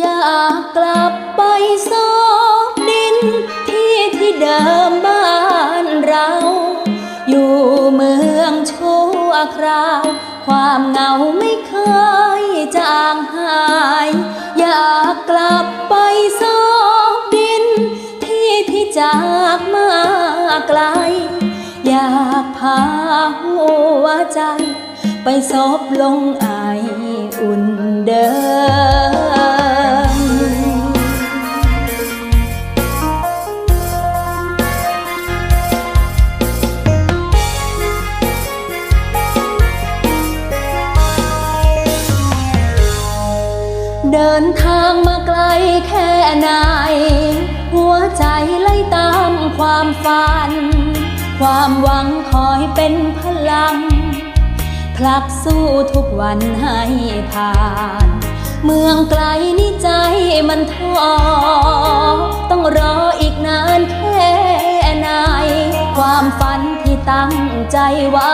อยากกลับไปซอกดิน ที่ที่เดิมบ้านเรา อยู่เมืองชั่วคราว ความเหงาไม่เคยจางหาย อยากกลับไปซอกดิน ที่ที่จากมาไกล อยากพาหัวใจ ไปซบลงไออุ่นเดิม เดินทางมาไกลแค่ไหน หัวใจไล่ตามความฝัน ความหวังคอยเป็นพลังผลักสู้ทุกวันให้ผ่าน เมืองไกลนี่ใจมันท้อต้องรออีกนานแค่ไหน ความฝันที่ตั้งใจไว้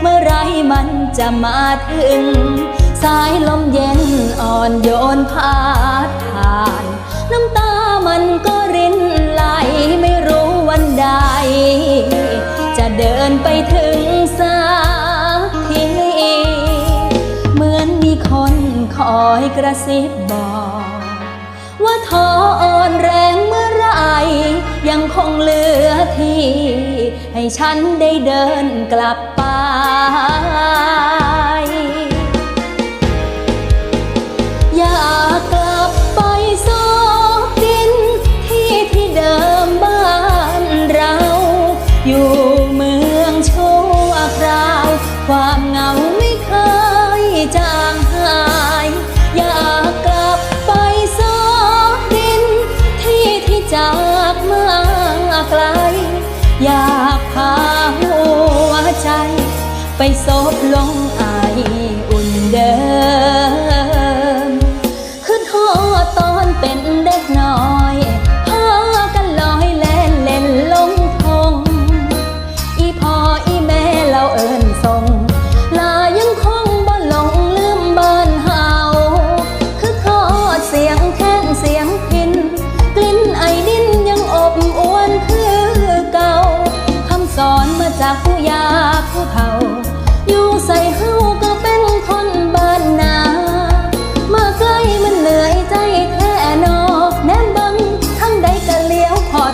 เมื่อไรมันจะมาถึง สายลมเย็นอ่อนโยนพาดผ่าน น้ำตามันก็รินไหลไม่รู้วันใด จะเดินไปถึงสักทีเหมือนมีคนคอยกระซิบบอก ว่าท้ออ่อนแรงเมื่อไร ยังคงเหลือที่ ให้ฉันได้เดินกลับไปากพาหัวใจ ไปซบลงอา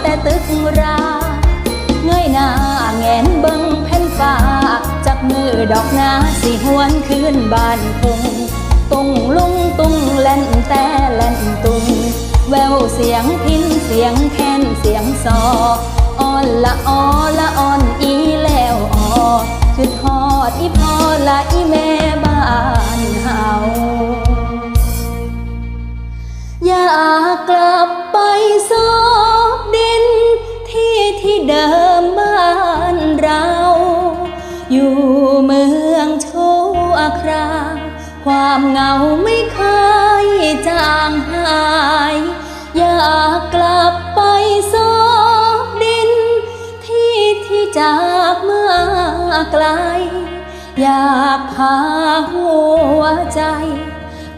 แต่ตึกราเงยหน้าแงนเบิงแผ่นฟ้า จับมือดอกนาสิหวนคืนบ้านคงตุงลุงตุงแล่นแต่แล่นตุง แววเสียงพินเสียงแค้นเสียงซออ่อนละออละอ่อนอีแล้วออคือทอดอีพอละอีแม่บ้านเฮาอยากกลับ อยู่เมืองชั่วคราวความเหงาไม่เคยจางหาย อยากกลับไปซอกดิน ที่ที่จากเมาไกล อยากพาหัวใจ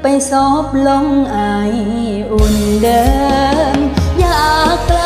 ไปซบลงไออุ่นเดิม อยากกลับ